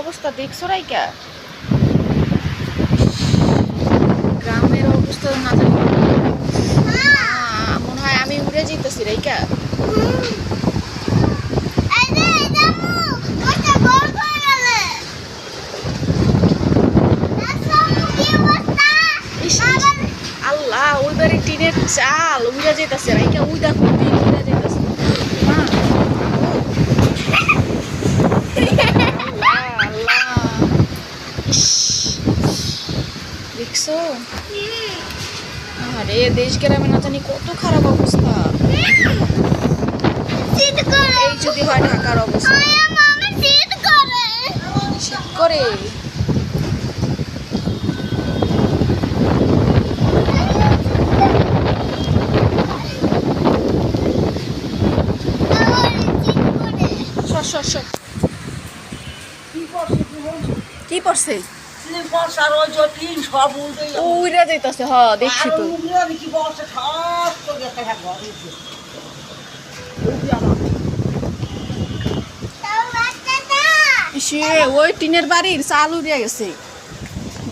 অবস্থা? দেখছ রাইকা? গ্রামের অবস্থা না জানি। মনে হয় আমি উড়ে যেতেছি রাইকা। আল্লাহ, ওই বাড়ি টিনের চাল উড়ে যেতেছে রাইকা। উই দেখো টিন উড়ে যেতেছে মা আল্লাহ আল্লাহ ইস, দেখছ? আরে, দেশ গ্রামে না জানি কত খারাপ অবস্থা। এই যদি হয় ঢাকার অবস্থা। শীত করে। কি পড়ছে? উইরা যাইতাছে হ দেখছি তো। ওই টিনের বাড়ির চাল উড়িয়া গেছে।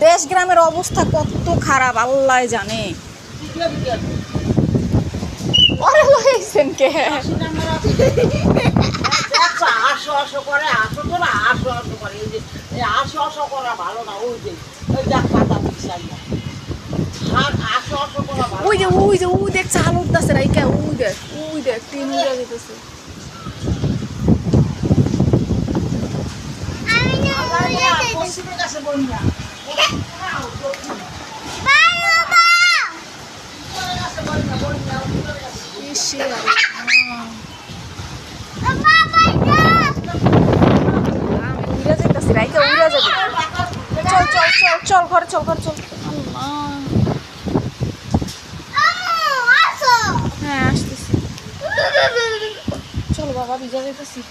দেশ গ্রামের অবস্থা কত খারাপ আল্লাহ জানে। কে? আসো আসো করে আসো তো না করে এই যে আসো আসো করা ভালো না ওই যে ওই দেখ পাতা বিছাই না। আর আসো আসো করা ভালো ওই যে ওই যে ওই দেখ চাল উঠতেছে রাইকা ওই দেখ ওই দেখ টিন উড়িয়া যেতেছে পশ্চিমের কাছে বন্যা ইসে আল্লাহ। আমি যাইতাছি রাইকা উড়িয়া যাবে। চল চল চল চল, ঘরে চল ঘরে চল। হ্যাঁ আসতেছি। চল বাবা, ভিজা যাইতেছি।